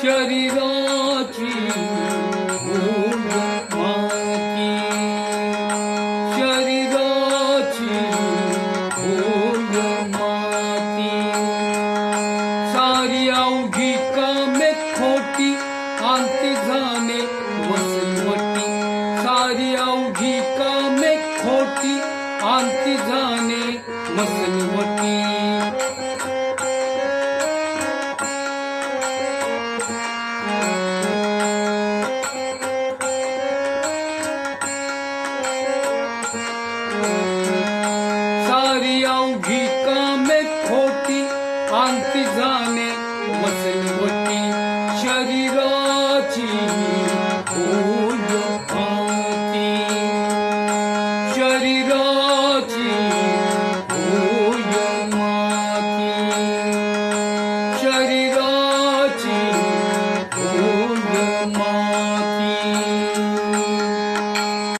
शरीराची भूल माती शरीराची माती सारी अवघी कामे खोटी अंती जाणे वसवटी सारी अवघी कामे खोटी अंती सारी अवघी कामे खोटी अंती जाणे होती शरीराची.